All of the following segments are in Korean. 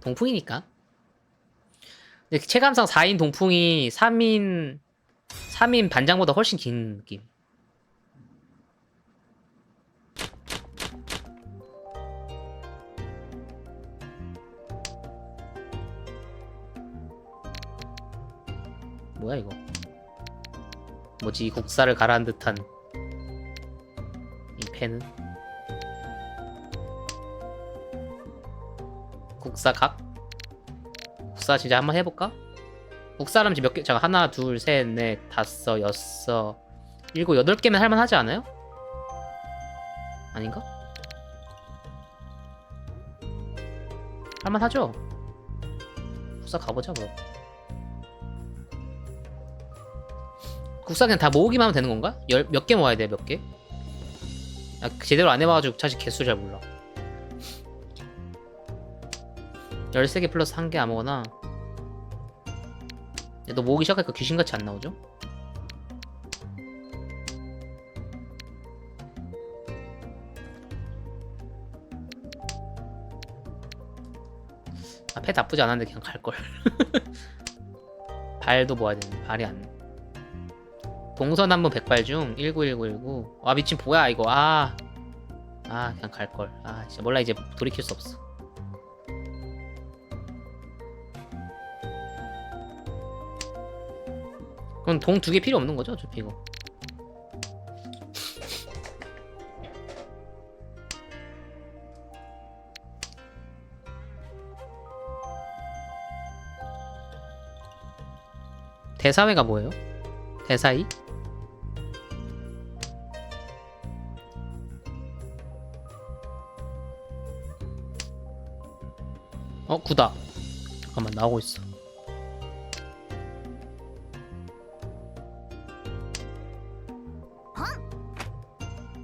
동풍이니까. 근데 체감상 4인 동풍이 3인 3인 반장보다 훨씬 긴 느낌. 뭐야 이거? 뭐지 이 국사를 가라앉 듯한 이 펜은? 국사 각? 국사 진짜 한번 해볼까? 국사람 지금 몇 개? 잠깐 하나, 둘, 셋, 넷, 다섯, 여섯, 일곱, 여덟 개면 할만하지 않아요? 아닌가? 할만하죠? 국사 가보자 그럼. 국사 그냥 다 모으기만 하면 되는 건가? 열, 몇개 모아야 돼, 몇 개? 아, 제대로 안 해봐가지고 사실 개수 잘 몰라. 13개 플러스 1개 아무거나. 야, 너 모으기 시작하니까 귀신같이 안 나오죠? 아, 패 나쁘지 않았는데 그냥 갈걸. 발도 모아야 되는데, 발이 안. 동선 한번 100발 중 191919. 아, 미친, 뭐야, 이거. 아. 아, 그냥 갈 걸. 아, 진짜 몰라, 이제 돌이킬 수 없어. 그럼 동 두 개 필요 없는 거죠, 어차피 이거. 대사회가 뭐예요? 대사이? 어, 구다. 잠깐만, 나오고 있어.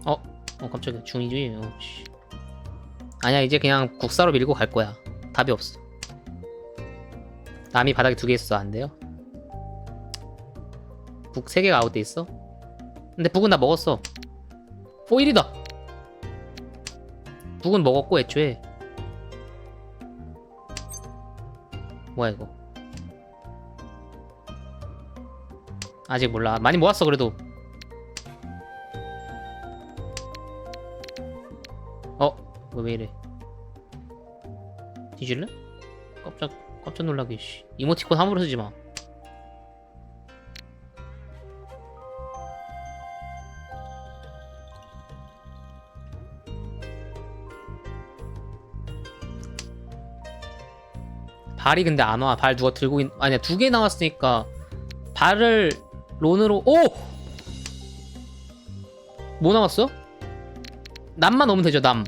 어, 어, 깜짝이야. 중이지. 어, 씨. 아니야, 이제 그냥 국사로 밀고 갈 거야. 답이 없어. 남이 바닥에 두 개 있어. 안 돼요? 북 세 개가 아웃돼 있어. 근데 북은 나 먹었어. 오, 1이다. 북은 먹었고, 애초에. 뭐야, 이거. 아직 몰라. 많이 모았어, 그래도. 왜, 왜 이래? 뒤질래? 깜짝, 깜짝 놀라게, 씨. 이모티콘 함부로 쓰지 마. 발이 근데 안 와. 발 누가 들고 있... 아니야 두 개 나왔으니까 발을 론으로 오! 뭐 나왔어? 남만 오면 되죠 남.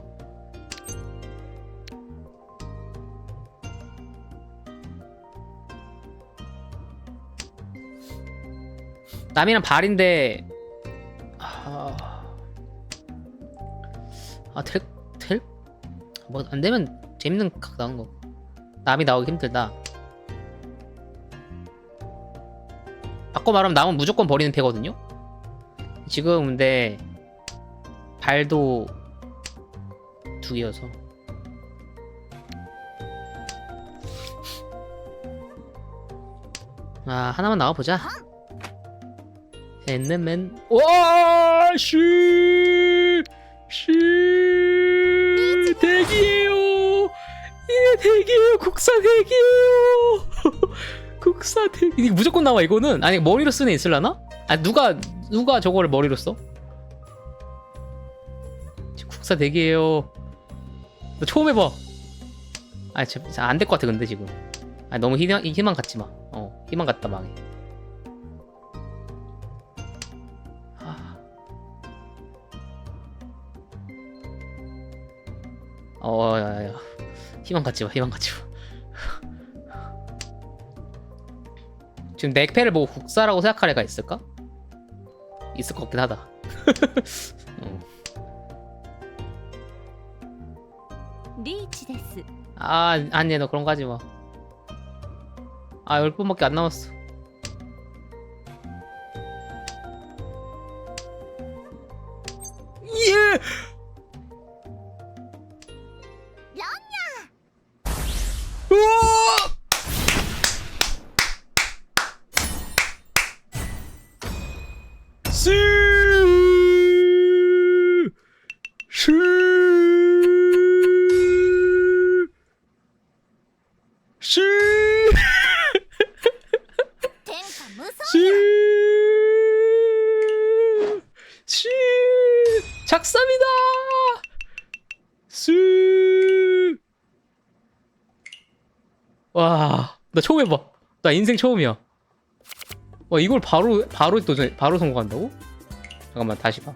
남이랑 발인데 아, 아 될, 될? 뭐 안 되면 재밌는 각 나오는 거. 남이 나오기 힘들다. 바꿔 말하면 남은 무조건 버리는 패거든요. 지금 근데 발도 두 개여서 아 하나만 나와보자. 앤맨 와씨 씨 대기예요. 이게 대기예요. 국사 대기예요. 국사 대기. 이게 무조건 나와 이거는. 아니 머리로 쓰는 애 있을라나? 아 누가 누가 저거를 머리로 써? 국사 대기예요. 너 처음 해봐. 아, 안될 것 같아 근데 지금. 아 너무 희망 희망 갖지 마. 어 희망 갖다 망해. 어, 야, 야, 희망 갖지 마, 희망 갖지 마. 지금 넥패를 보고 국사라고 생각할 애가 있을까? 있을 것 같긴 하다. 음. 리치 데스. 아, 아니, 너 그런 거 하지 마. 아, 10분밖에 안 남았어. 예! 런냐! 우와! 와, 나 처음 해봐. 나 인생 처음이야. 와, 이걸 바로, 바로 도전, 바로 성공한다고? 잠깐만, 다시 봐.